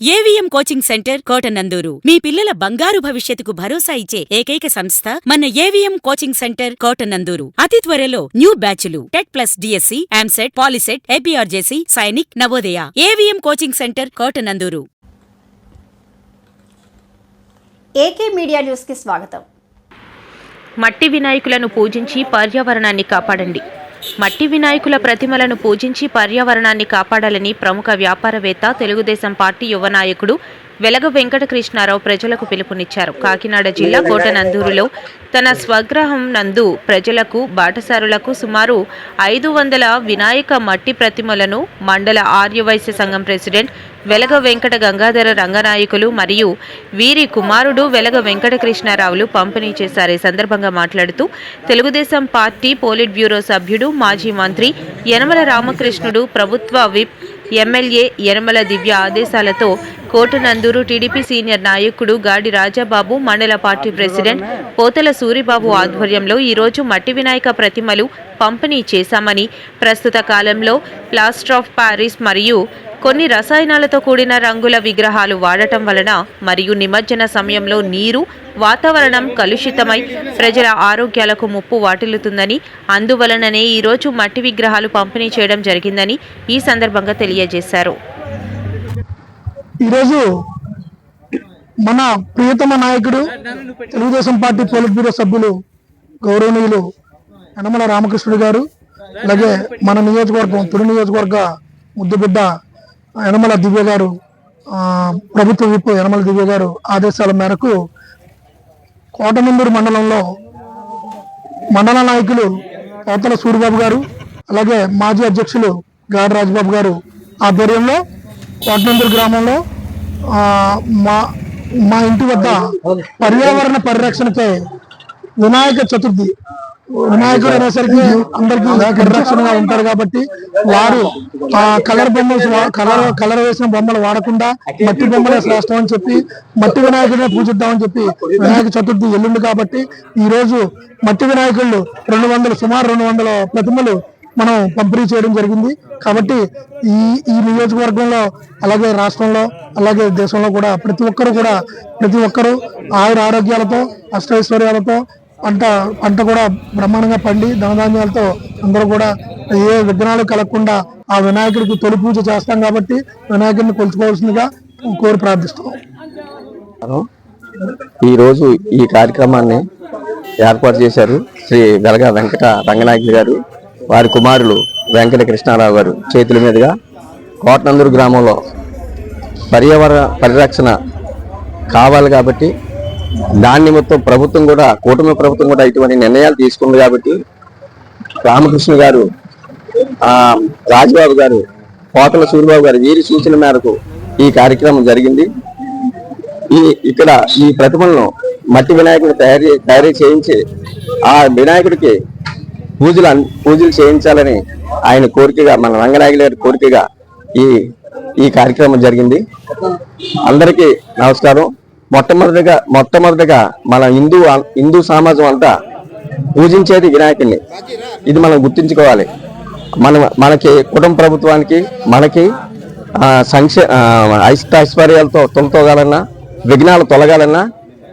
AVM coaching centre Kotanandur. మీ పిల్లల బంగారు భవిష్యత్తుకు భరోసా ఇచ్చే ఏకైక సంస్థ మన ఏవిఎం కోచింగ్ సెంటర్ కోటనందూరు. అతి త్వరలో new బ్యాచులు TET plus DSC EAMCET POLYCET APRJC Sainik Navodaya. AVM coaching centre Kotanandur. AK media న్యూస్కి స్వాగతం. మట్టి వినాయకులను పూజించి పర్యావరణాన్ని కాపాడండి. మట్టి వినాయకుల ప్రతిమలను పూజించి పర్యావరణాన్ని కాపాడాలని ప్రముఖ వ్యాపారవేత్త తెలుగుదేశం పార్టీ యువ నాయకుడు వెలగ వెంకటకృష్ణారావు ప్రజలకు పిలుపునిచ్చారు. కాకినాడ జిల్లా కోటనందూరులో తన స్వగ్రహం నందు ప్రజలకు బాటసారులకు సుమారు ఐదు వందల వినాయక మట్టి ప్రతిమలను మండల ఆర్యవైశ్య సంఘం ప్రెసిడెంట్ వెలగ వెంకట గంగాధర రంగనాయకులు మరియు వీరి కుమారుడు వెలగ వెంకటకృష్ణారావులు పంపిణీ చేశారు. ఈ సందర్భంగా మాట్లాడుతూ తెలుగుదేశం పార్టీ పోలిట్ బ్యూరో సభ్యుడు మాజీ మంత్రి యనమల రామకృష్ణుడు ప్రభుత్వ విప్ ఎమ్మెల్యే యనమల దివ్య ఆదేశాలతో కోటనందూరు టీడీపీ సీనియర్ నాయకుడు గాడి రాజాబాబు మండల పార్టీ ప్రెసిడెంట్ పోతల సూరిబాబు ఆధ్వర్యంలో ఈరోజు మట్టి వినాయక ప్రతిమలు పంపిణీ చేశామని ప్రస్తుత కాలంలో ప్లాస్టర్ ఆఫ్ ప్యారిస్ మరియు కొన్ని రసాయనాలతో కూడిన రంగుల విగ్రహాలు వాడటం వలన మరియు నిమజ్జన సమయంలో నీరు వాతావరణం కలుషితమై ప్రజల ఆరోగ్యాలకు ముప్పు వాటిల్లుతుందని అందువలననే ఈరోజు మట్టి విగ్రహాలు పంపిణీ చేయడం జరిగిందని ఈ సందర్భంగా తెలియజేశారు. ఈరోజు మన ప్రియతమ నాయకుడు తెలుగుదేశం పార్టీ పోలిట్ బ్యూరో సభ్యులు గౌరవనీయులు యనమల రామకృష్ణుడు గారు అలాగే మన నియోజకవర్గం తొలి నియోజకవర్గ ముద్దుబిడ్డ యనమల దివ్య గారు ప్రభుత్వ విప్ యనమల దివ్య గారు ఆదేశాల మేరకు కోటమందూరు మండలంలో మండల నాయకులు పోతల సూరిబాబు గారు అలాగే మాజీ అధ్యక్షులు గాడి రాజబాబు గారు ఆధ్వర్యంలో కోటనందూరు గ్రామంలో ఆ, మా మా ఇంటి వద్ద పర్యావరణ పరిరక్షణకై వినాయక చతుర్థి వినాయకుడు అనేసరికి అందరికీ పరిరక్షణగా ఉంటారు కాబట్టి వారు ఆ కలర్ బొమ్మలు కలర్ కలర్ వేసిన బొమ్మలు వాడకుండా మట్టి బొమ్మలే శ్రేష్టం అని చెప్పి మట్టి వినాయకుడిని పూజిద్దామని చెప్పి వినాయక చతుర్థి ఎల్లుండి కాబట్టి ఈ రోజు మట్టి వినాయకుళ్ళు రెండు వందలు సుమారు రెండు వందల ప్రతిమలు మనం పంపిణీ చేయడం జరిగింది. కాబట్టి ఈ ఈ నియోజకవర్గంలో అలాగే రాష్ట్రంలో అలాగే దేశంలో కూడా ప్రతి ఒక్కరు కూడా ప్రతి ఒక్కరు ఆయుర ఆరోగ్యాలతో అష్టైశ్వర్యాలతో పంట పంట కూడా బ్రహ్మాండంగా పండి ధనధాన్యాలతో అందరూ కూడా ఏ విఘ్నాలు కలగకుండా ఆ వినాయకుడికి తొలి పూజ చేస్తాం కాబట్టి వినాయకుడిని కొలుచుకోవాల్సిందిగా కోరి ప్రార్థిస్తున్నాం. ఈరోజు ఈ కార్యక్రమాన్ని ఏర్పాటు చేశారు శ్రీ వెలగ వెంకట రంగనాయకులు గారు. వారి కుమారులు వెంకట కృష్ణారావు గారు చేతుల మీదుగా కోటనందూరు గ్రామంలో పర్యావరణ పరిరక్షణ కావాలి కాబట్టి దాని నిమిత్తం ప్రభుత్వం కూడా కూటమి ప్రభుత్వం కూడా ఇటువంటి నిర్ణయాలు తీసుకుంది కాబట్టి రామకృష్ణ గారు ఆ రాజబాబు గారు కోటల సూర్యబాబు గారు వీరి సూచన మేరకు ఈ కార్యక్రమం జరిగింది. ఈ ఇక్కడ ఈ ప్రతిమలను మట్టి వినాయకుడు తయారు తయారీ తయారు చేయించి ఆ వినాయకుడికి పూజలు అన్- పూజలు చేయించాలని ఆయన కోరికగా మన రంగనాయకుల గారి కోరికగా ఈ ఈ కార్యక్రమం జరిగింది. అందరికీ నమస్కారం. మొట్టమొదటిగా మొట్టమొదటిగా మన హిందూ హిందూ సమాజం అంతా పూజించేది వినాయకుడిని ఇది మనం గుర్తుంచుకోవాలి. మన మనకి కుటుంబ ప్రభుత్వానికి మనకి సంక్షే ఐష్ట ఐశ్వర్యాలతో తొలతోగాలన్నా విఘ్నాలు తొలగాలన్నా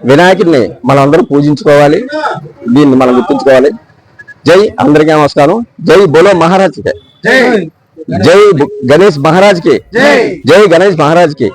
వినాయకుడిని మనం అందరూ పూజించుకోవాలి. దీన్ని మనం గుర్తుంచుకోవాలి. జై అందరికీ నమస్కారం జై బోలో మహారాజ్ కి జై బు- గణేష్ మహారాజ్ కి జై గణేష్ మహారాజ్ కి